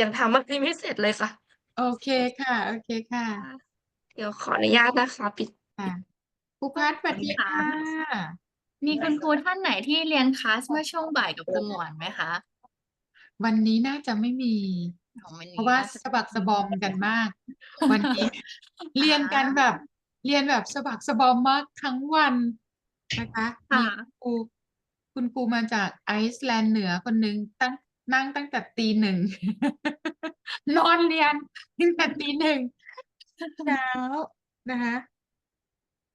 ยังทำเมื่อกี้ไม่เสร็จเลยค่ะ โอเคค่ะ โอเคค่ะ เดี๋ยวขออนุญาตนะคะปิด ค่ะครูพัดสวัสดีค่ะ มีคุณครูท่านไหนที่เรียนคลาสเมื่อช่วงบ่ายกับคุณหมอนไหมคะวันนี้น่าจะไม่มี ของวันเพนี้ราะว่าน่จสะบักสะบอมกันมาก วันนี้ เรียนกันแบบ เรียนแบบสะบักสะบอมมากทั้งวันนะคะมีค่ะ ครูคุณครูมาจากไอซ์แลนด์เหนือคนหนึ่งตั้ง นั่งตั้งแต่ตีหนึ่ง นอนเรียนตั้งแต่ตีหนึ่งเช้านะคะ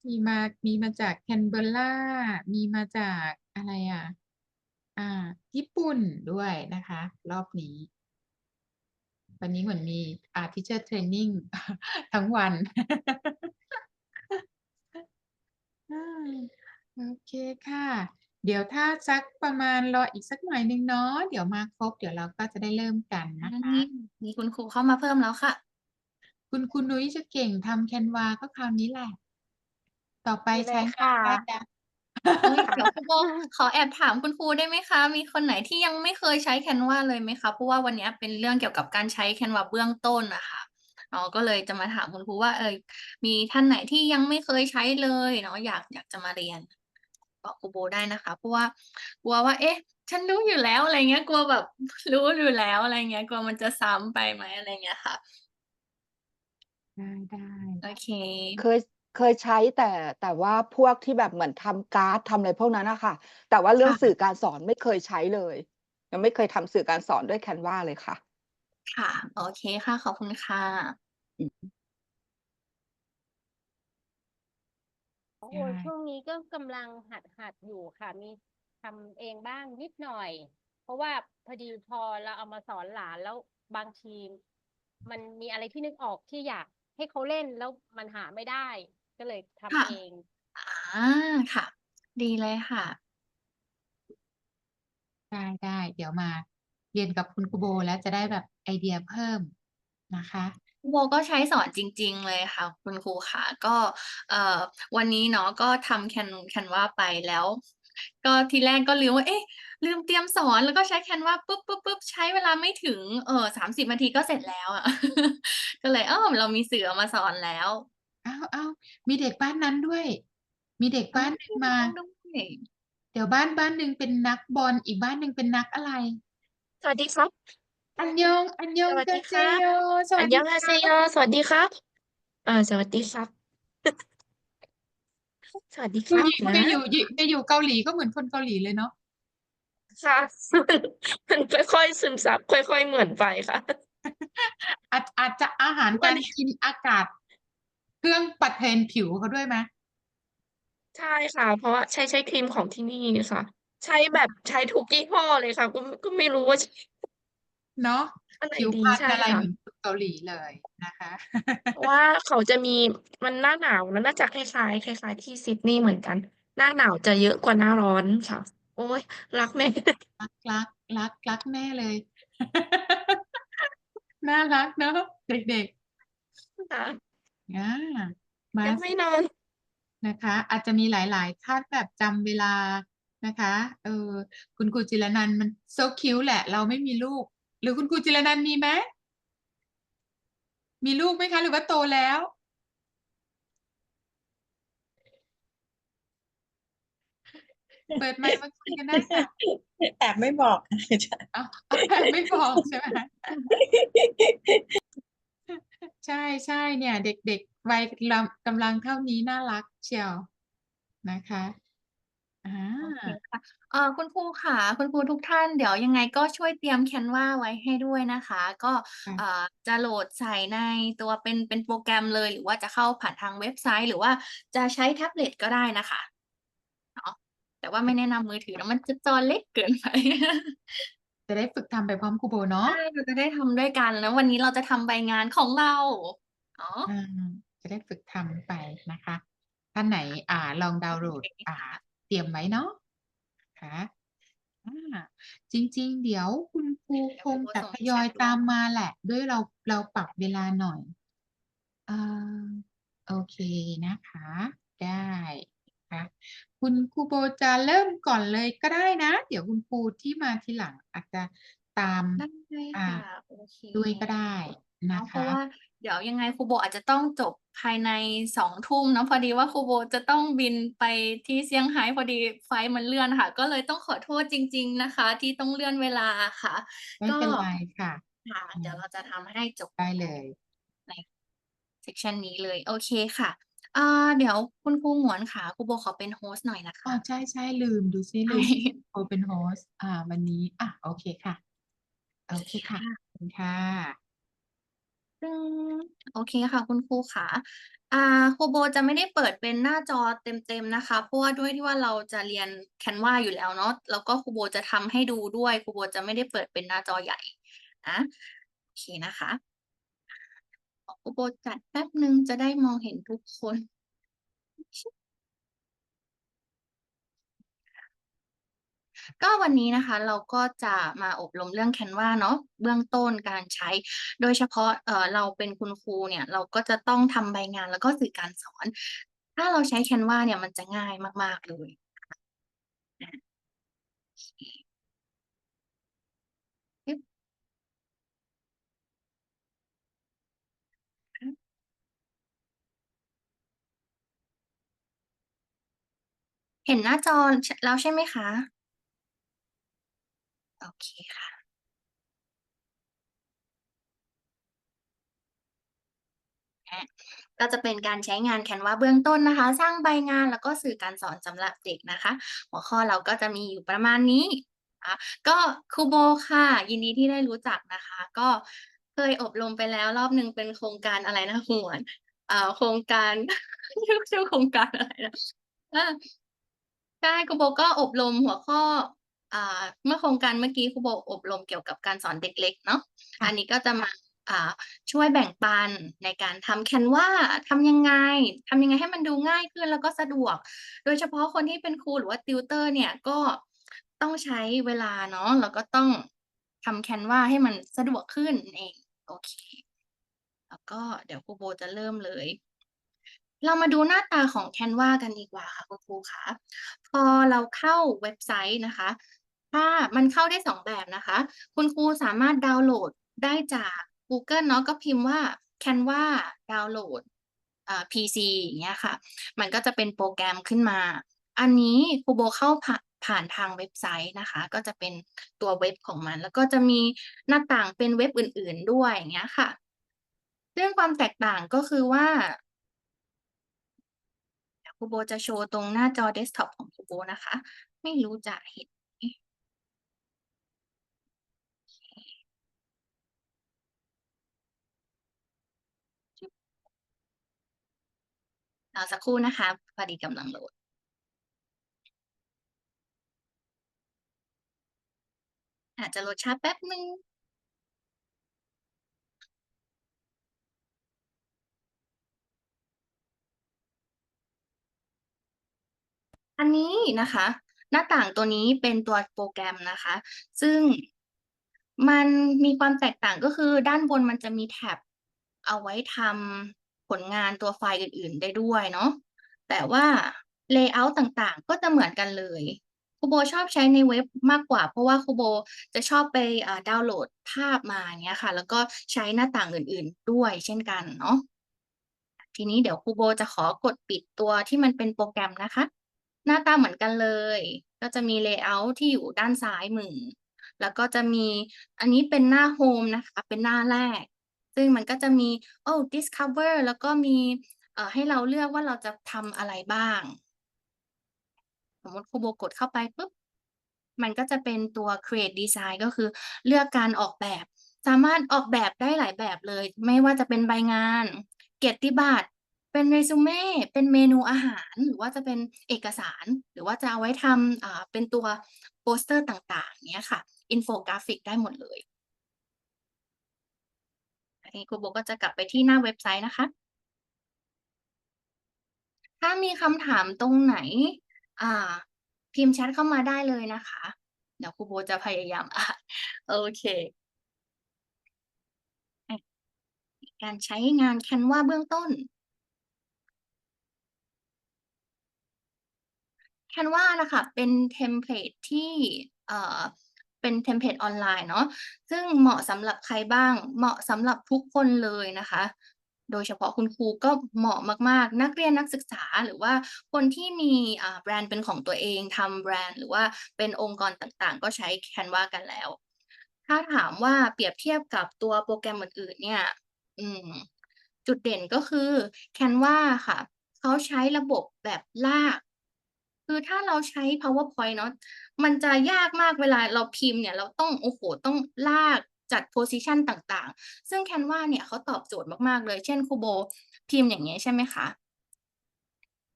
มีมา มีมาจากแคนเบอร์รามีมาจากอะไรอะ อ่า ญี่ปุ่นด้วยนะคะ รอบนี้ วันนี้เหมือนมีอ่า teacher training ทั้งวันอ่าโอเคค่ะ เดี๋ยวถ้าสักประมาณรออีกสักหน่อยหนึ่งเนาะเดี๋ยวมาครบ เดี๋ยวเราก็จะได้เริ่มกันอืนะคะมมีคุณครูเข้ามาเพิ่มแล้วค่ะ คุณคุณนุ้ยจะเก่งทำแคนวาก็คราวนี้แหละ ต่อไปดีเลยใช้ค่ะได้นะเอ้ยเดี๋ยวครูโบขอแอบถามคุณครูได้ไหมคะ มีคนไหนที่ยังไม่เคยใช้แคนวาเลยไหมคะเพราะว่าวันเนี้ยเป็นเรื่องเกี่ยวกับการใช้แคนวาเบื้องต้นน่ะค่ะเนาะก็เลยจะมาถามคุณครูว่า เอ่อมีท่านไหนที่ยังไม่เคยใช้เลยเนาะอยากอยากจะมาเรียน บอกครูโบได้นะคะเพราะว่ากลัวว่า เอ๊ะ ฉันรู้อยู่แล้วอะไรเงี้ย กลัวแบบรู้อยู่แล้วอะไรเงี้ย กลัวมันจะซ้ำไปไหมอะไรเงี้ยค่ะ ได้ได้โอเค เคยเคยใช้แต่แต่ว่าพวกที่แบบเหมือนทำการ์ดทำอะไรพวกนั้นนะคะแต่ว่าเรื่องค่ะสื่อการสอนไม่เคยใช้เลย ยังไม่เคยทำสื่อการสอนด้วยแคนวาเลยค่ะ ค่ะ โอเคค่ะ ขอบคุณค่ะ โอ้ได้ช่วงนี้ก็กำลังหัดหัดอยู่ค่ะ มีทำเองบ้างนิดหน่อย เพราะว่าพอดีพอเราเอามาสอนหลานแล้วบางทีมันมีอะไรที่นึกออกที่อยากให้เขาเล่นแล้วมันหาไม่ได้ ก็เลยทำค่ะเองอาค่ะ ดีเลยค่ะ ได้ได้ เดี๋ยวมาเรียนกับคุณครูโบแล้วจะได้แบบไอเดียเพิ่มนะคะครู โบก็ใช้สอนจริง ๆ เลยค่ะ คุณครูค่ะ ก็ เอ่อ วันนี้เนาะก็ทำ Can Canva ไปแล้ว ก็ทีแรกก็ลืมว่า เอ๊ะ ลืมเตรียมสอน แล้วก็ใช้ Canva ปุ๊บๆๆใช้เวลาไม่ถึง เอ่อ 30 นาทีก็เสร็จแล้วอะ ก็เลย อ้อ เรามีสื่อเอามาสอนแล้ว อ้าวอ้าวมีเด็กบ้านนั้นด้วย มีเด็กอ้าบ้าวนหนึ่งมาด้วย เดี๋ยวบ้าน บ้านหนึ่งเป็นนักบอล อีกบ้านหนึ่งเป็นนักอะไร สวัสดีครับ อันยอง อันยองสวัสเจดีเจครับโยสอัวันสยดีองฮาคเซรับโยสวัสดีครับอ่าสวัสดีครับ สวัสดีคผู้รับหญิงนะไปอยู่อยู่ไปอยู่เกาหลีก็เหมือนคนเกาหลีเลยเนาะค่ะ มันค่อยๆซึมซับค่อย ๆ เหมือนไปค่ะ อาจอาจจะอาหารวักานรนี้กินอากาศ เครื่องประเทนผิวเขาด้วยไหมใช่ค่ะ เพราะว่าใช้ใช้ครีมของที่นี่ค่ะ ใช้แบบใช้ทุกยี่ห้อเลยค่ะก็ก็ไม่รู้ว่าใช้ เนาะอันไหนผิวดีพรรณใช่อะไรค่ะเหมือนคนเกาหลีเลยนะคะเพราะว่าเขาจะมีมันหน้าหนาวแล้วน่าจะคล้ายๆคล้ายๆที่ซิดนีย์เหมือนกัน หน้าหนาวจะเยอะกว่าหน้าร้อนค่ะ โอ๊ยรักแม่รักรักรักรักแน่เลยน่ารักเนาะเด็กค่ะๆอ่ามายังไม่นอนนะคะ อาจจะมีหลายๆท่านแบบจำเวลานะคะ เออคุณครูจิรนันท์มัน so cute แหละ เราไม่มีลูก หรือคุณครูจิรนันท์มีไหมมีลูกไหมคะ หรือว่าโตแล้ว เปิดไมค์มาคุยกันได้ค่ะแอบไม่บอกเอาเอาแบบไม่บอกใช่ไหมใช่ใช่เนี่ย เด็กๆวัยกำลังกำลังเท่านี้น่ารักเชียวนะคะ อ่าโอเคค่ะ เอ่อ คุณครูค่ะคุณครูทุกท่าน เดี๋ยวยังไงก็ช่วยเตรียม Canva ไว้ให้ด้วยนะคะ ก็ ค่ะ เอ่อ จะโหลดใส่ในตัวเป็น เป็นโปรแกรมเลย หรือว่าจะเข้าผ่านทางเว็บไซต์ หรือว่าจะใช้แท็บเล็ตก็ได้น่ะค่ะเนาะ แต่ว่าไม่แนะนำมือถือนะมันจะจอเล็กเกินไป จะได้ฝึกทำไปพร้อมครูโบเนาะ ใช่ เราจะได้ทำด้วยกัน แล้ววันนี้เราจะทำใบงานของเรา เนาะอ่าจะได้ฝึกทำไปนะคะ ท่านไหน อ่า ลองดาวน์โหลดอ่า เตรียมไว้เนาะนะคะอ่าจริง ๆ เดี๋ยวคุณครูเดี๋ยวคครูงโบจะส่งทแชยอยตรูตามปมาแหละ ด้วยเราเราปรับเวลาหน่อยอ่าโอเคนะคะ ได้นะคะคุณครูโบจะเริ่มก่อนเลยก็ได้นะ เดี๋ยวคุณครูที่มาทีหลังอาจจะตามได้อ่าค่ะโอเคด้วยก็ได้นะเนาะเพคะราะว่า เดี๋ยวยังไงครูโบอาจจะต้องจบภายในสองทุ่มเนาะพอดีว่าครูโบจะต้องบินไปที่เซี่ยงไฮ้พอดีไฟล์มันเลื่อนค่ะ ก็เลยต้องขอโทษจริง ๆนะคะ ที่ต้องเลื่อนเวลาค่ะ ไม่ก็เป็นไรค่ะค่ะอืมเดี๋ยวเราจะทำให้จบได้เลยเซสชันนี้เลย โอเคค่ะอ่าเดี๋ยวคุณครูหงวนค่ะครูโบขอเป็นโฮสต์หน่อยนะอ๋อคะใช่ใช่ลืมดูซิลืมโอเป็นโฮสต์อ่า วันนี้ อะ โอเคค่ะ โอเคค่ะขอบคุณค่ะ อืมโอเคค่ะคุณครูค่ะอ่าครูโบจะไม่ได้เปิดเป็นหน้าจอเต็มๆนะคะ เพราะว่าด้วยที่ว่าเราจะเรียนแคนวาอยู่แล้วเนาะแล้วก็ครูโบจะทำให้ดูด้วยครูโบจะไม่ได้เปิดเป็นหน้าจอใหญ่นะโอเคนะคะครูโบจัดแป๊บนึงจะได้มองเห็นทุกคน ก็วันนี้นะคะเราก็จะมาอบรมเรื่อง Canva เนาะเบื้องต้นการใช้ โดยเฉพาะเอ่อเราเป็นคุณครูเนี่ยเราก็จะต้องทำใบงานแล้วก็สื่อการสอน ถ้าเราใช้ Canva เนี่ยมันจะง่ายมาก ๆ เลย เห็นหน้าจอแล้วใช่ไหมคะ โอเคค่ะอะ ก็จะเป็นการใช้งาน Canva เบื้องต้นนะคะ สร้างใบงานแล้วก็สื่อการสอนสำหรับเด็กนะคะ หัวข้อเราก็จะมีอยู่ประมาณนี้อะก็ครูโบค่ะ ยินดีที่ได้รู้จักนะคะ ก็เคยอบรมไปแล้วรอบหนึ่งเป็นโครงการอะไรนะหวนอ่าโครงการชื่อโครงการอะไรนะใช่ครูโบก็อบรมหัวข้อ เมื่อโครงการเมื่อกี้ครูโบอบรมเกี่ยวกับการสอนเด็กเล็กเนาะค่ะอันนี้ก็จะมาอ่าช่วยแบ่งปันในการทำแคนวาทำยังไงทำยังไงให้มันดูง่ายขึ้นแล้วก็สะดวก โดยเฉพาะคนที่เป็นครูหรือว่าติวเตอร์เนี่ยก็ต้องใช้เวลาเนาะแล้วก็ต้องทำแคนวาให้มันสะดวกขึ้นนั่นเองโอเค แล้วก็เดี๋ยวครูโบจะเริ่มเลย เรามาดูหน้าตาของ Canva กันดีกว่าค่ะคุณครูคะพอเราเข้าเว็บไซต์นะคะ ถ้ามันเข้าได้สองแบบนะคะ คุณครูสามารถดาวน์โหลดได้จาก Google เนาะก็พิมพ์ว่า Canva ดาวน์โหลดอ่า PC อย่างเงี้ยค่ะ มันก็จะเป็นโปรแกรมขึ้นมา อันนี้ครูโบเข้าผ่าผ่านทางเว็บไซต์นะคะ ก็จะเป็นตัวเว็บของมัน แล้วก็จะมีหน้าต่างเป็นเว็บอื่น ๆด้วยอย่างเงี้ยค่ะซึ่งความแตกต่างก็คือว่าครูโบจะโชว์ตรงหน้าจอเดสก์ท็อปของครูโบนะคะ ไม่รู้จะเห็นไหมร อสักครู่นะคะพอดีกำลังโหลดอาจจะโหลดช้าแป๊บนึงอันนี้นะคะ หน้าต่างตัวนี้เป็นตัวโปรแกรมนะคะ ซึ่งมันมีความแตกต่างก็คือด้านบนมันจะมีแท็บเอาไว้ทำ ผลงานตัวไฟล์อื่น ๆ ได้ด้วยเนาะแต่ว่า Layout ต่างๆ ก็จะเหมือนกันเลยครูโบชอบใช้ในเว็บมากกว่า เพราะว่าครูโบจะชอบไปดาวน์โหลดภาพมาเงี้ยค่ะ แล้วก็ใช้หน้าต่างอื่นๆด้วยเช่นกันเนาะทีนี้เดี๋ยวครูโบจะขอกดปิดตัวที่มันเป็นโปรแกรมนะคะ หน้าตาเหมือนกันเลย ก็จะมี Layout ที่อยู่ด้านซ้ายมือแล้วก็จะมีอันนี้เป็นหน้า Home นะคะ เป็นหน้าแรก ซึ่งมันก็จะมีโอ้ Discover แล้วก็มีเอ่อให้เราเลือกว่าเราจะทำอะไรบ้าง สมมติครูโบกดเข้าไปปุ๊บ มันก็จะเป็นตัว Create Design ก็คือเลือกการออกแบบ สามารถออกแบบได้หลายแบบเลย ไม่ว่าจะเป็นใบงาน เกียรติบัตรเป็นเรซูเม่เป็นเมนูอาหาร หรือว่าจะเป็นเอกสาร หรือว่าจะเอาไว้ทำเป็นตัวโปสเตอร์ต่างๆเนี้ยค่ะ อินโฟกราฟิกได้หมดเลย อันนี้ครูโบก็จะกลับไปที่หน้าเว็บไซต์นะคะ ถ้ามีคำถามตรงไหน อ่า พิมพ์แชทเข้ามาได้เลยนะคะ เดี๋ยวครูโบจะพยายามอ่านโอเค การใช้งาน Canva เบื้องต้น Canva นะคะเป็นเทมเพลตที่ เป็นเทมเพลตออนไลน์เนาะซึ่งเหมาะสำหรับใครบ้าง เหมาะสำหรับทุกคนเลยนะคะ โดยเฉพาะคุณครูก็เหมาะมากๆ นักเรียนนักศึกษาหรือว่าคนที่มีแบรนด์เป็นของตัวเองทำแบรนด์ หรือว่าเป็นองค์กรต่างๆ ก็ใช้ Canva กันแล้ว ถ้าถามว่าเปรียบเทียบกับตัวโปรแกรมอื่นๆเนี่ยจุดเด่นก็คือ Canva ค่ะเขาใช้ระบบแบบลาก คือถ้าเราใช้ PowerPoint เนาะมันจะยากมากเวลาเราพิมพ์เนี่ย เราต้องโอ้โฮต้องลากจัด position ต่างๆ ซึ่ง Canva เนี่ยเขาตอบโจทย์มากๆเลย เช่นครูโบพิมพ์อย่างเงี้ยใช่ไหมคะ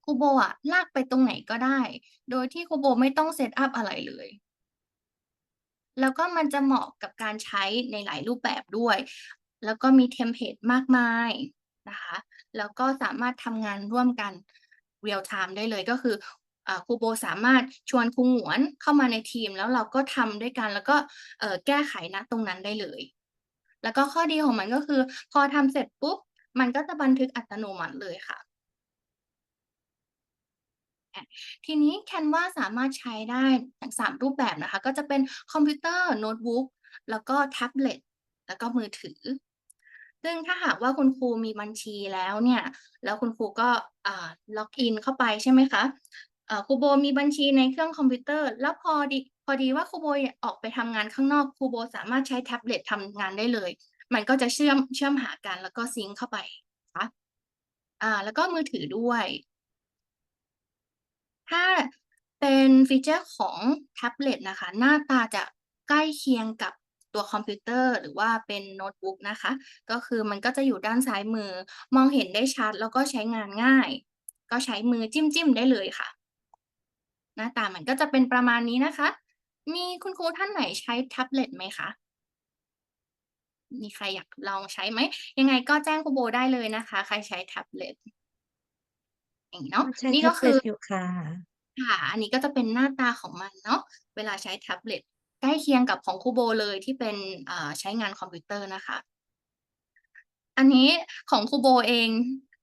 ครูโบอะลากไปตรงไหนก็ได้ โดยที่ครูโบไม่ต้อง set up อะไรเลย แล้วก็มันจะเหมาะกับการใช้ในหลายรูปแบบด้วย แล้วก็มีเทมเพลตมากมายนะคะ แล้วก็สามารถทำงานร่วมกัน real time ได้เลยก็คือ ครูโบสามารถชวนครูหงวนเข้ามาในทีม แล้วเราก็ทำด้วยกันแล้วก็แก้ไขณตรงนั้นได้เลย แล้วก็ข้อดีของมันก็คือ พอทำเสร็จปุ๊บมันก็จะบันทึกอัตโนมัติเลยค่ะทีนี้ Canva สามารถใช้ได้ทั้ง3รูปแบบนะคะ ก็จะเป็นคอมพิวเตอร์โน้ตบุ๊กแล้วก็แท็บเล็ตแล้วก็มือถือ ซึ่งถ้าหากว่าคุณครูมีบัญชีแล้วเนี่ย แล้วคุณครูก็ล็อกอินเข้าไปใช่ไหมคะ ครูโบมีบัญชีในเครื่องคอมพิวเตอร์ แล้วพอดีพอดีว่าครูโบออกไปทำงานข้างนอกครูโบสามารถใช้แท็บเล็ตทำงานได้เลย มันก็จะเชื่อมเชื่อมหากันแล้วก็ซิงก์เข้าไปนะคะอ่า แล้วก็มือถือด้วย ถ้าเป็นฟีเชอร์ของแท็บเล็ตนะคะ หน้าตาจะใกล้เคียงกับตัวคอมพิวเตอร์หรือว่าเป็นโน้ตบุ๊กนะคะ ก็คือมันก็จะอยู่ด้านซ้ายมือ มองเห็นได้ชัดแล้วก็ใช้งานง่าย ก็ใช้มือจิ้มๆได้เลยค่ะ หน้าตามันก็จะเป็นประมาณนี้นะคะ มีคุณครูท่านไหนใช้แท็บเล็ตไหมคะ?มีใครอยากลองใช้ไหม?ยังไงก็แจ้งครูโบได้เลยนะคะ ใครใช้แท็บเล็ตอย่างงี้เนาะใช้นี่แท็ก็บคเล็ืตออยู่ค่ะค่ะ อันนี้ก็จะเป็นหน้าตาของมันเนาะเวลาใช้แท็บเล็ตใกล้เคียงกับของครูโบเลยที่เป็นอ่าใช้งานคอมพิวเตอร์นะคะ อันนี้ของครูโบเอง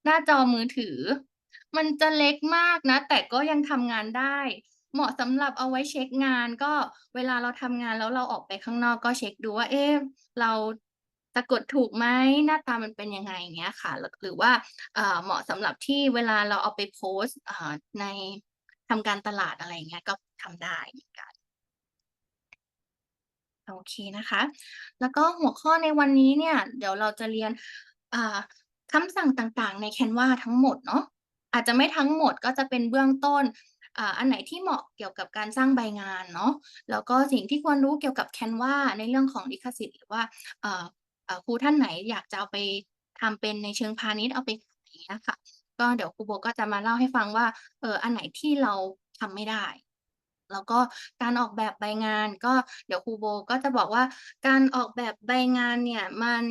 หน้าจอมือถือ มันจะเล็กมากนะ แต่ก็ยังทำงานได้ เหมาะสำหรับเอาไว้เช็กงาน ก็เวลาเราทำงานแล้วเราออกไปข้างนอกก็เช็กดูว่า เอ๊ะเราสะกดถูกไหม?หน้าตามันเป็นยังไง?อย่างเงี้ยค่ะ หรือว่าเหมาะสำหรับที่เวลาเราเอาไปโพสต์ในทำการตลาดอะไรอย่างเงี้ยก็ทำได้เหมือนกันโอเคนะคะ แล้วก็หัวข้อในวันนี้เนี่ย เดี๋ยวเราจะเรียนคำสั่งต่างๆ ใน Canva ทั้งหมดเนาะ อาจจะไม่ทั้งหมดก็จะเป็นเบื้องต้นอ่าอันไหนที่เหมาะเกี่ยวกับการสร้างใบงานเนาะแล้วก็สิ่งที่ควรรู้เกี่ยวกับ Canva ในเรื่องของลิขสิทธิ์หรือว่าเอ่อเอ่อครูท่านไหนอยากจะเอาไปทำเป็นในเชิงพาณิชย์เอาไปขายอย่างเงี้ยค่ะก็เดี๋ยวครูโบก็จะมาเล่าให้ฟังว่าเอออันไหนที่เราทำไม่ได้ แล้วก็การออกแบบใบงานก็เดี๋ยวครูโบก็จะบอกว่าการออกแบบใบงานเนี่ยมัน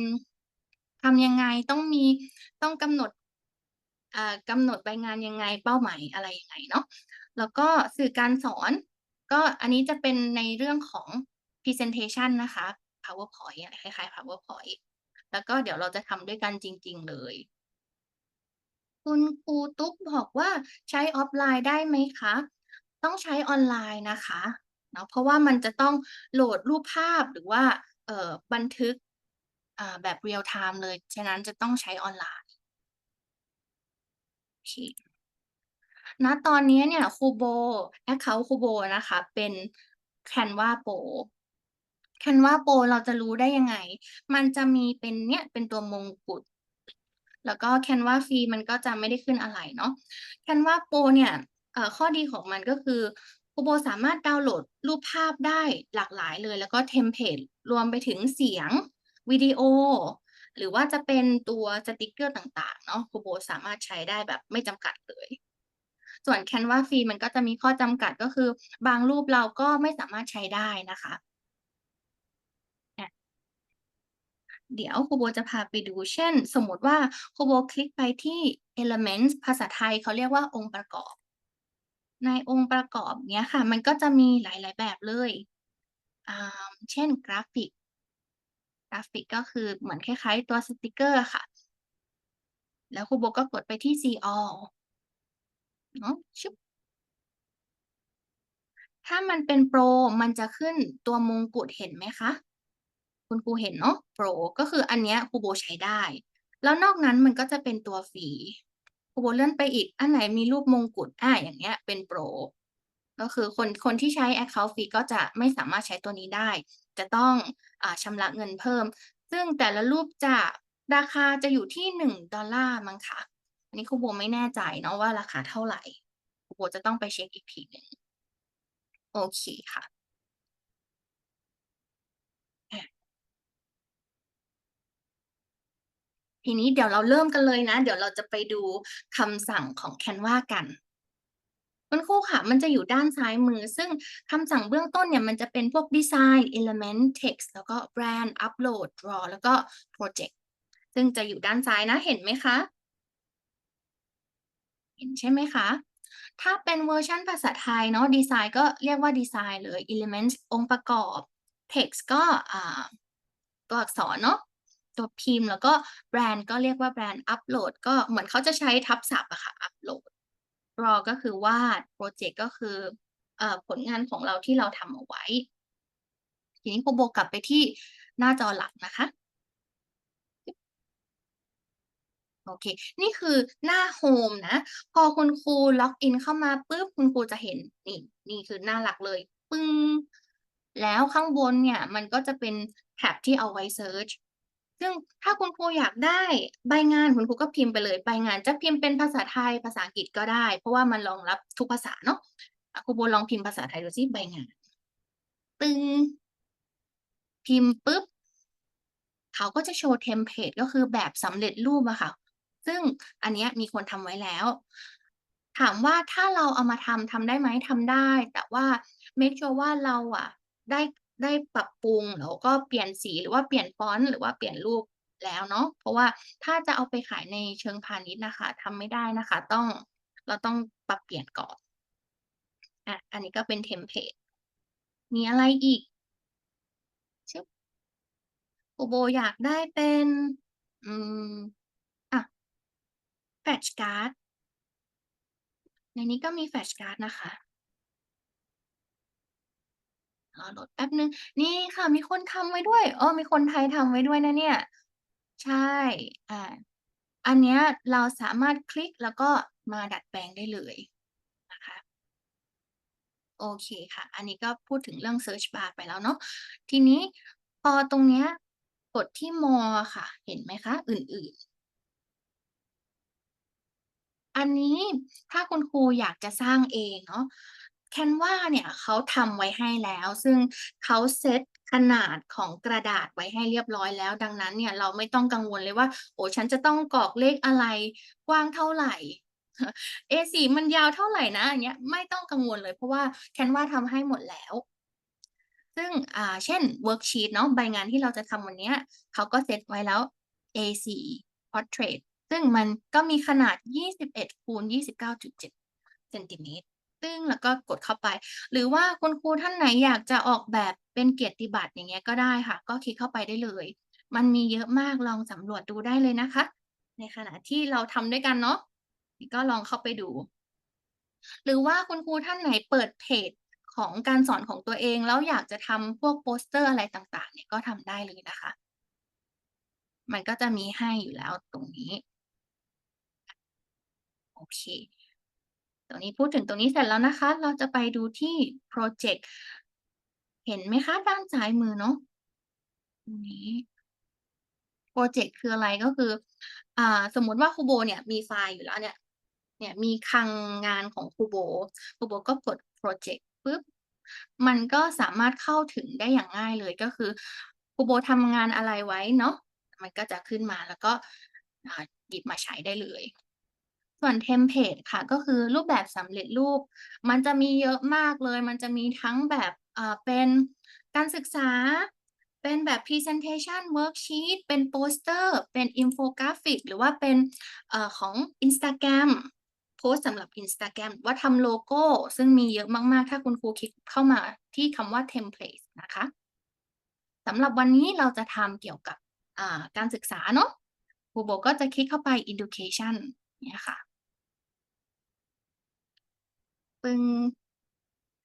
ทำยังไง?ต้องมีต้องกำหนด กำหนดใบงานยังไง?เป้าหมายอะไรยังไงเนาะแล้วก็สื่อการสอนก็อันนี้จะเป็นในเรื่องของพรีเซนเทชันนะคะ PowerPoint อะไรคล้ายๆ PowerPoint แล้วก็เดี๋ยวเราจะทำด้วยกันจริง ๆ เลย คุณครูตุ๊กบอกว่าใช้ออฟไลน์ได้ไหมคะ?ต้องใช้ออนไลน์นะคะเนาะเพราะว่ามันจะต้องโหลดรูปภาพหรือว่าบันทึกแบบ real time เลย ฉะนั้นจะต้องใช้ออนไลน์ อเคณตอนนี้เนี่ยคูโบแอ็กเคานต์คูโบนะคะ เป็น Canva Pro Canva Pro เราจะรู้ได้ยังไง?มันจะมีเป็นเนี่ยเป็นตัวมงกุฎแล้วก็ Canva ฟรีมันก็จะไม่ได้ขึ้นอะไรเนาะ Canva Pro เนี่ยข้อดีของมันก็คือคูโบสามารถดาวน์โหลดรูปภาพได้หลากหลายเลย แล้วก็เทมเพลตรวมไปถึงเสียงวิดีโอ หรือว่าจะเป็นตัวสติกเกอร์ต่างๆเนาะครูโบสามารถใช้ได้แบบไม่จำกัดเลย ส่วน Canva ฟรีมันก็จะมีข้อจำกัดก็คือ บางรูปเราก็ไม่สามารถใช้ได้นะคะเดี๋ยวครูโบจะพาไปดู เช่น สมมติว่าครูโบคลิกไปที่ Elements ภาษาไทยเขาเรียกว่าองค์ประกอบ ในองค์ประกอบเนี้ยค่ะ มันก็จะมีหลาย ๆ แบบเลยอ่าเช่นกราฟิก กราฟิกก็คือเหมือนคล้ายๆ ตัวสติกเกอร์ค่ะ แล้วครูโบก็กดไปที่ See All เนาะชึบถ้ามันเป็นโปรมันจะขึ้นตัวมงกุฎเห็นไหมคะ คุณครูเห็นเนาะโปรก็คืออันเนี้ยครูโบใช้ได้ แล้วนอกนั้นมันก็จะเป็นตัวฟรีครูโบเลื่อนไปอีกอันไหนมีรูปมงกุฎอ่าอย่างเงี้ยเป็นโปรก็คือคนคนที่ใช้ Account ฟรีก็จะไม่สามารถใช้ตัวนี้ได้ จะต้องอาชำระเงินเพิ่ม ซึ่งแต่ละรูปจะราคาจะอยู่ที่หนึ่งดอลลาร์มั้งคะอันนี้ครูโบไม่แน่ใจเนาะว่าราคาเท่าไหร่ครูโบจะต้องไปเช็คอีกทีหนึ่งโอเคค่ะทีนี้เดี๋ยวเราเริ่มกันเลยนะ เดี๋ยวเราจะไปดูคำสั่งของ Canva กัน คุณครูค่ะ มันจะอยู่ด้านซ้ายมือ ซึ่งคำสั่งเบื้องต้นเนี่ย มันจะเป็นพวก design element text แล้วก็ brand upload draw แล้วก็ project ซึ่งจะอยู่ด้านซ้ายนะ เห็นไหมคะ เห็นใช่ไหมคะ ถ้าเป็นเวอร์ชันภาษาไทยเนาะ design ก็เรียกว่า design เลย element องค์ประกอบ text ก็อ่าตัวอักษรเนาะตัวพิมพ์แล้วก็แบรนด์ก็เรียกว่าแบรนด์ upload ก็เหมือนเขาจะใช้ทับศัพท์อะค่ะอัพโหลด upload draw ก็คือวาด project ก็คืออผลงานของเราที่เราทำเอาไว้ ทีนี้ครูโบกลับไปที่หน้าจอหลักนะคะโอเค นี่คือหน้าโฮมนะ พอคุณครูล็อกอินเข้ามาปุ๊บ คุณครูจะเห็นนี่นี่คือหน้าหลักเลย ปึ้ง แล้วข้างบนเนี่ย มันก็จะเป็นแท็บที่เอาไว้เซิร์ช ซึ่งถ้าคุณครูอยากได้ใบงานคุณครูก็พิมพ์ไปเลยใบงานจะพิมพ์เป็นภาษาไทยภาษาอังกฤษก็ได้ เพราะว่ามันรองรับทุกภาษาเนาะครูโบลองพิมพ์ภาษาไทยดูสิใบงาน ตึง พิมพ์ปุ๊บเขาก็จะโชว์เทมเพลตก็คือแบบสำเร็จรูปอะค่ะ ซึ่งอันเนี้ยมีคนทำไว้แล้ว ถามว่าถ้าเราเอามาทำทำได้ไหมทำได้ แต่ว่า make sure ว่าเราอะได้ ได้ปรับปรุงแล้วก็เปลี่ยนสีหรือว่าเปลี่ยนฟอนต์หรือว่าเปลี่ยนรูปแล้วเนาะเพราะว่าถ้าจะเอาไปขายในเชิงพาณิชย์นะคะทำไม่ได้นะคะ ต้องเราต้องปรับเปลี่ยนก่อนอะอันนี้ก็เป็นเทมเพลตมีอะไรอีกชึบครูโบอยากได้เป็นอืมอะแฟชการ์ดในนี้ก็มีแฟชการ์ดนะคะ รอโหลดแป๊บนึง นี่ค่ะ มีคนทำไว้ด้วย เออ มีคนไทยทำไว้ด้วยนะเนี่ย ใช่ อ่า อันเนี้ยเราสามารถคลิกแล้วก็มาดัดแปลงได้เลยนะคะ โอเคค่ะ อันนี้ก็พูดถึงเรื่อง Search Bar ไปแล้วเนาะ ทีนี้พอตรงเนี้ยกดที่ More อค่ะ เห็นไหมคะ อื่น ๆอันนี้ถ้าคุณครูอยากจะสร้างเองเนาะ Canva เนี่ยเขาทำไว้ให้แล้ว ซึ่งเขาเซตขนาดของกระดาษไว้ให้เรียบร้อยแล้ว ดังนั้นเนี่ยเราไม่ต้องกังวลเลยว่า โอ้ฉันจะต้องกรอกเลขอะไรกว้างเท่าไหร่ A4 มันยาวเท่าไหร่นะอย่างเงี้ยไม่ต้องกังวลเลยเพราะว่า Canva ทำให้หมดแล้ว ซึ่งอ่าเช่น worksheet เนาะใบงานที่เราจะทำวันเนี้ยเขาก็เซตไว้แล้ว A4 portrait ซึ่งมันก็มีขนาด 21คูณ29.7เซนติเมตร ซึ่งแล้วก็กดเข้าไป หรือว่าคุณครูท่านไหนอยากจะออกแบบเป็นเกียรติบัตรอย่างเงี้ยก็ได้ค่ะ ก็คลิกเข้าไปได้เลย มันมีเยอะมากลองสำรวจดูได้เลยนะคะ ในขณะที่เราทำด้วยกันเนาะก็ลองเข้าไปดู หรือว่าคุณครูท่านไหนเปิดเพจของการสอนของตัวเองแล้วอยากจะทำพวกโปสเตอร์อะไรต่างๆ เนี่ยก็ทำได้เลยนะคะ มันก็จะมีให้อยู่แล้วตรงนี้ โอเค ตรงนี้พูดถึงตรงนี้เสร็จแล้วนะคะ เราจะไปดูที่โปรเจกต์เห็นไหมคะ ด้านซ้ายมือเนาะตรงนี้โปรเจกต์คืออะไรก็คือ อ่า สมมุติว่าครูโบเนี่ยมีไฟล์อยู่แล้วเนี่ย เนี่ยมีคลังงานของครูโบครูโบก็กดโปรเจกต์ปุ๊บ มันก็สามารถเข้าถึงได้อย่างง่ายเลยก็คือครูโบทำงานอะไรไว้เนาะ มันก็จะขึ้นมาแล้วก็หยิบมาใช้ได้เลย ส่วนเทมเพลตค่ะ ก็คือรูปแบบสำเร็จรูป มันจะมีเยอะมากเลย มันจะมีทั้งแบบเป็นการศึกษา เป็นแบบ presentation worksheet เป็นโปสเตอร์ เป็นอินโฟกราฟิก หรือว่าเป็นเอ่อของ Instagram โพสต์สำหรับ Instagram ว่าทำโลโก้ ซึ่งมีเยอะมาก ๆ ถ้าคุณครูคลิกเข้ามาที่คำว่า template นะคะสำหรับวันนี้เราจะทำเกี่ยวกับการศึกษาเนาะครูโบก็จะคลิกเข้าไป education เนี่ยค่ะ ปึง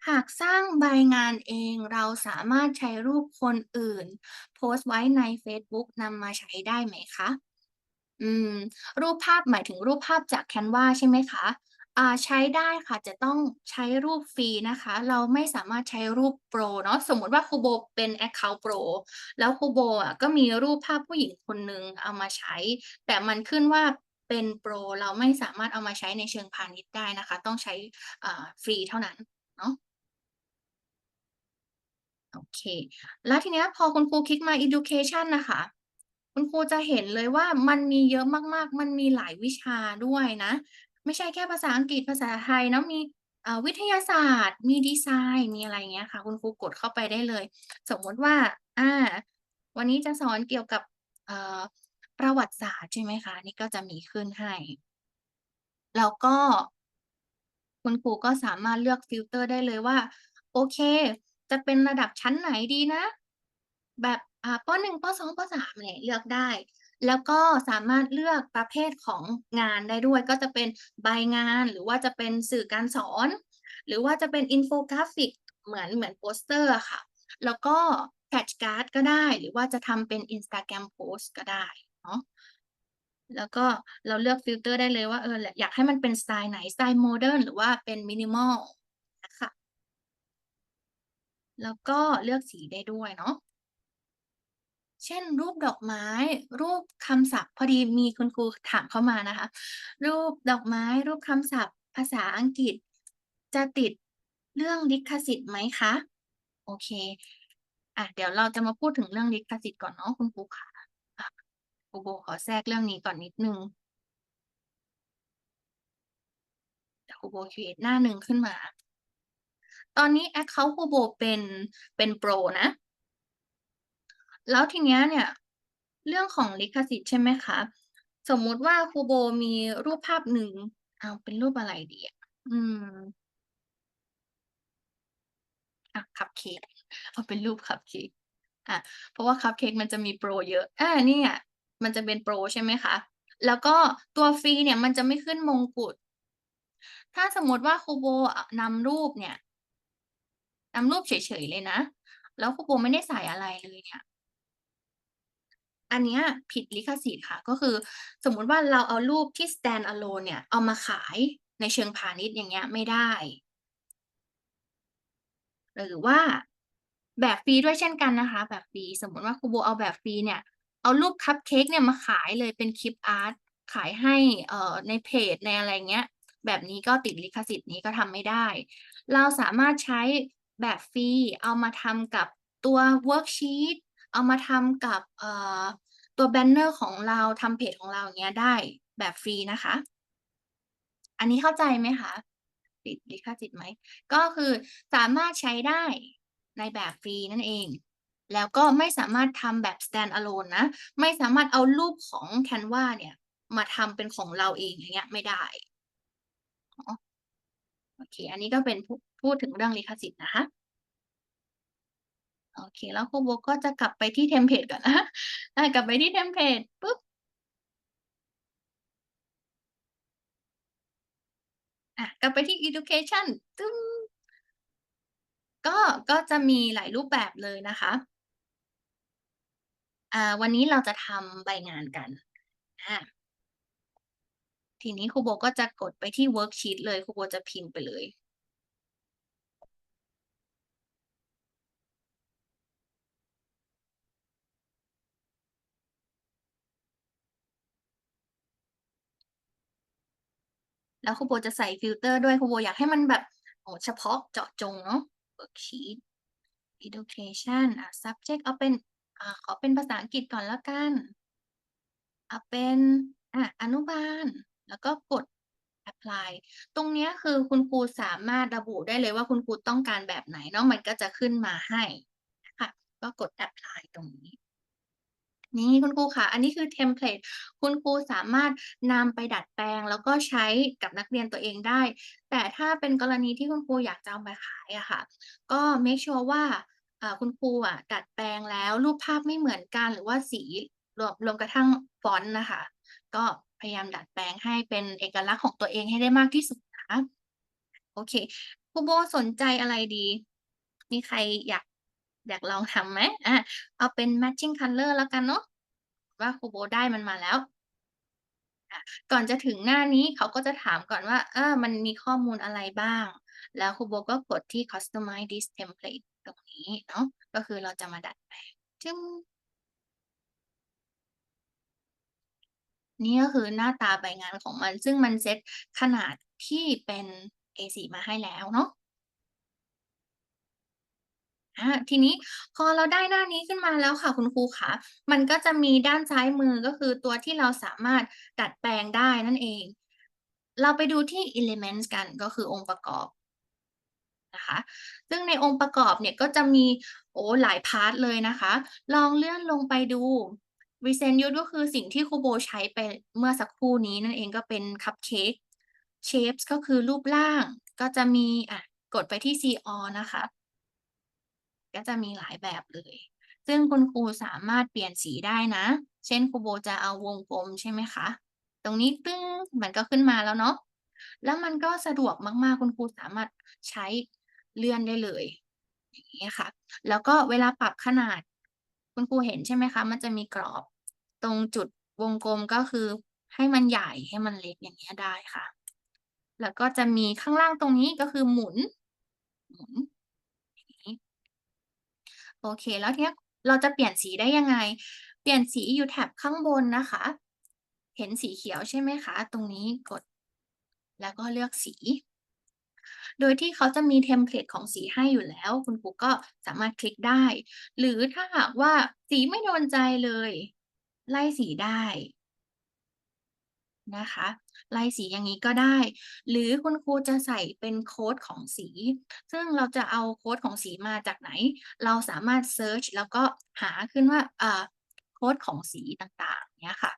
หากสร้างใบงานเองเราสามารถใช้รูปคนอื่น โพสต์ไว้ในเฟซบุ๊กนำมาใช้ได้ไหมคะ อืม รูปภาพหมายถึงรูปภาพจาก Canva ใช่ไหมคะอ่าใช้ได้ค่ะจะต้องใช้รูปฟรีนะคะ เราไม่สามารถใช้รูปโปรเนาะสมมติว่าครูโบเป็นแอ็กเคานต์โปรแล้วครูโบอะก็มีรูปภาพผู้หญิงคนหนึ่งเอามาใช้ แต่มันขึ้นว่า เป็นโปรเราไม่สามารถเอามาใช้ในเชิงพาณิชย์ได้นะคะ ต้องใช้ฟรีเท่านั้นเนาะโอเค แล้วทีเนี้ยพอคุณครูคลิกมา Education นะคะ คุณครูจะเห็นเลยว่ามันมีเยอะมากๆ มันมีหลายวิชาด้วยนะ ไม่ใช่แค่ภาษาอังกฤษภาษาไทยนะมีวิทยาศาสตร์ มีดีไซน์ มีอะไรอย่างเงี้ยค่ะ คุณครูกดเข้าไปได้เลย สมมติว่าอาวันนี้จะสอนเกี่ยวกับ ประวัติศาสตร์ใช่ไหมคะ นี่ก็จะมีขึ้นให้ แล้วก็คุณครูก็สามารถเลือกฟิลเตอร์ได้เลยว่า โอเค จะเป็นระดับชั้นไหนดีนะ แบบอ่าป.1ป.2ป.3เนี่ยเลือกได้ แล้วก็สามารถเลือกประเภทของงานได้ด้วย ก็จะเป็นใบงานหรือว่าจะเป็นสื่อการสอน หรือว่าจะเป็นอินโฟกราฟิกเหมือนเหมือนโปสเตอร์ค่ะ แล้วก็แฟลชการ์ดก็ได้ หรือว่าจะทำเป็น Instagram โพสต์ก็ได้ เนาะแล้วก็เราเลือกฟิลเตอร์ได้เลยว่าเอออยากให้มันเป็นสไตล์ไหนสไตล์โมเดิร์นหรือว่าเป็น minimal อะคะแล้วก็เลือกสีได้ด้วยเนาะเช่น รูปดอกไม้ รูปคำศัพท์ พอดีมีคุณครูถามเข้ามานะคะ รูปดอกไม้ รูปคำศัพท์ ภาษาอังกฤษ จะติดเรื่องลิขสิทธิ์ไหมคะ โอเค อะเดี๋ยวเราจะมาพูดถึงเรื่องลิขสิทธิ์ก่อนเนาะคุณครูขาอ่า ครูโบขอแทรกเรื่องนี้ก่อนนิดนึงเดี๋ยวครูโบครีเอตหน้าหนึ่งขึ้นมา ตอนนี้แอ็กเคาครูโบเป็นเป็นโปรนะ แล้วทีเนี้ยเนี่ย เรื่องของลิขสิทธิ์ใช่ไหมคะ สมมุติว่าครูโบมีรูปภาพหนึ่งเอาเป็นรูปอะไรดีอะอืมอะคัพเค้กเอาเป็นรูปคัพเค้กอะเพราะว่าคัพเค้กมันจะมีโปรเยอะอานี่ย มันจะเป็นโปรใช่ไหมคะ แล้วก็ตัวฟรีเนี่ยมันจะไม่ขึ้นมงกุฎ ถ้าสมมติว่าครูโบนำรูปเนี่ยนำรูปเฉยๆเลยนะ แล้วครูโบไม่ได้ใส่อะไรเลยเนี่ย อันเนี้ยผิดลิขสิทธิ์ค่ะ ก็คือสมมุติว่าเราเอารูปที่ stand alone เนี่ย เอามาขายในเชิงพาณิชย์อย่างเงี้ยไม่ได้ หรือว่าแบบฟรีด้วยเช่นกันนะคะ แบบฟรีสมมติว่าครูโบเอาแบบฟรีเนี่ย เอารูปคัพเค้กเนี่ยมาขายเลยเป็นคลิปอาร์ตขายให้เอ่อในเพจในอะไรเงี้ย แบบนี้ก็ติดลิขสิทธิ์นี้ก็ทำไม่ได้ เราสามารถใช้แบบฟรีเอามาทำกับตัวเวิร์กชีตเอามาทำกับเอ่อตัวแบนเนอร์ของเราทำเพจของเราอย่างเงี้ยได้แบบฟรีนะคะ อันนี้เข้าใจไหมคะ?ติดลิขสิทธิ์ไหม?ก็คือสามารถใช้ได้ในแบบฟรีนั่นเอง แล้วก็ไม่สามารถทำแบบ stand alone นะ ไม่สามารถเอารูปของ Canva เนี่ย มาทำเป็นของเราเองอย่างเงี้ยไม่ได้โอเค อันนี้ก็เป็นพูดถึงเรื่องลิขสิทธิ์นะคะ โอเค แล้วครูโบก็จะกลับไปที่เทมเพลตก่อนนะกลับไปที่เทมเพลตปุ๊บอะกลับไปที่ Education ตึ้งก็ก็จะมีหลายรูปแบบเลยนะคะ วันนี้เราจะทำใบงานกัน ทีนี้ครูโบก็จะกดไปที่เวิร์กชีตเลยครูโบจะพิมพ์ไปเลยแล้วครูโบจะใส่ฟิลเตอร์ด้วยครูโบอยากให้มันแบบโอ้เฉพาะเจาะจงเนาะเวิร์กชีต Education อ่าซับเจกต์เอาเป็น อ่า ขอเป็นภาษาอังกฤษก่อนแล้วกันเอาเป็น อ่า อนุบาล แล้วก็กดแอปพลายตรงเนี้ยคือคุณครูสามารถระบุได้เลยว่าคุณครูต้องการแบบไหนเนาะ มันก็จะขึ้นมาให้ค่ะ ก็กดแอปพลายตรงนี้ นี่คุณครูขาอันนี้คือเทมเพลต คุณครูสามารถนำไปดัดแปลง แล้วก็ใช้กับนักเรียนตัวเองได้ แต่ถ้าเป็นกรณีที่คุณครูอยากจะเอามาขายอะค่ะ ก็เมกชัวร์ว่า คุณครูอะดัดแปลงแล้วรูปภาพไม่เหมือนกัน หรือว่าสีรวมรวมกระทั่งฟอนต์นะคะ ก็พยายามดัดแปลงให้เป็นเอกลักษณ์ของตัวเองให้ได้มากที่สุดนะคะโอเคครูโบสนใจอะไรดี มีใครอยากอยากลองทำไหมอะเอาเป็น matching color แล้วกันเนาะว่าครูโบได้มันมาแล้วก่อนจะถึงหน้านี้เขาก็จะถามก่อนว่า เออมันมีข้อมูลอะไรบ้าง แล้วครูโบก็กดที่ customize this template ตรงนี้เนาะก็คือเราจะมาดัดแปลงจึงนี่ก็คือหน้าตาใบงานของมัน ซึ่งมันเซตขนาดที่เป็น A4 มาให้แล้วเนาะอ่าทีนี้พอเราได้หน้านี้ขึ้นมาแล้วค่ะคุณครูคะมันก็จะมีด้านซ้ายมือก็คือตัวที่เราสามารถดัดแปลงได้นั่นเอง เราไปดูที่ elements กันก็คือองค์ประกอบ นะคะ ซึ่งในองค์ประกอบเนี่ยก็จะมีโอ้หลายพาร์ทเลยนะคะ ลองเลื่อนลงไปดู recent use ก็คือสิ่งที่ครูโบใช้ไปเมื่อสักครู่นี้นั่นเองก็เป็น cupcake shapes ก็คือรูปร่าง ก็จะมีอะกดไปที่ see all นะคะ ก็จะมีหลายแบบเลย ซึ่งคุณครูสามารถเปลี่ยนสีได้นะ เช่นครูโบจะเอาวงกลมใช่ไหมคะ ตรงนี้ตึ้งมันก็ขึ้นมาแล้วเนาะแล้วมันก็สะดวกมาก ๆ คุณครูสามารถใช้ เลื่อนได้เลยอย่างนี้ค่ะ แล้วก็เวลาปรับขนาด คุณครูเห็นใช่ไหมคะ มันจะมีกรอบตรงจุดวงกลมก็คือให้มันใหญ่ให้มันเล็กอย่างเงี้ยได้ค่ะ แล้วก็จะมีข้างล่างตรงนี้ก็คือหมุนหมุนโอเค แล้วเนี้ยเราจะเปลี่ยนสีได้ยังไง เปลี่ยนสีอยู่แถบข้างบนนะคะ เห็นสีเขียวใช่ไหมคะ ตรงนี้กด แล้วก็เลือกสี โดยที่เขาจะมีเทมเพลตของสีให้อยู่แล้ว คุณครูก็สามารถคลิกได้ หรือถ้าหากว่าสีไม่โดนใจเลย ไล่สีได้นะคะไล่สีอย่างนี้ก็ได้ หรือคุณครูจะใส่เป็นโค้ดของสี ซึ่งเราจะเอาโค้ดของสีมาจากไหน เราสามารถเซิร์ชแล้วก็หาขึ้นว่าอ่าโค้ดของสีต่างๆเนี้ยค่ะ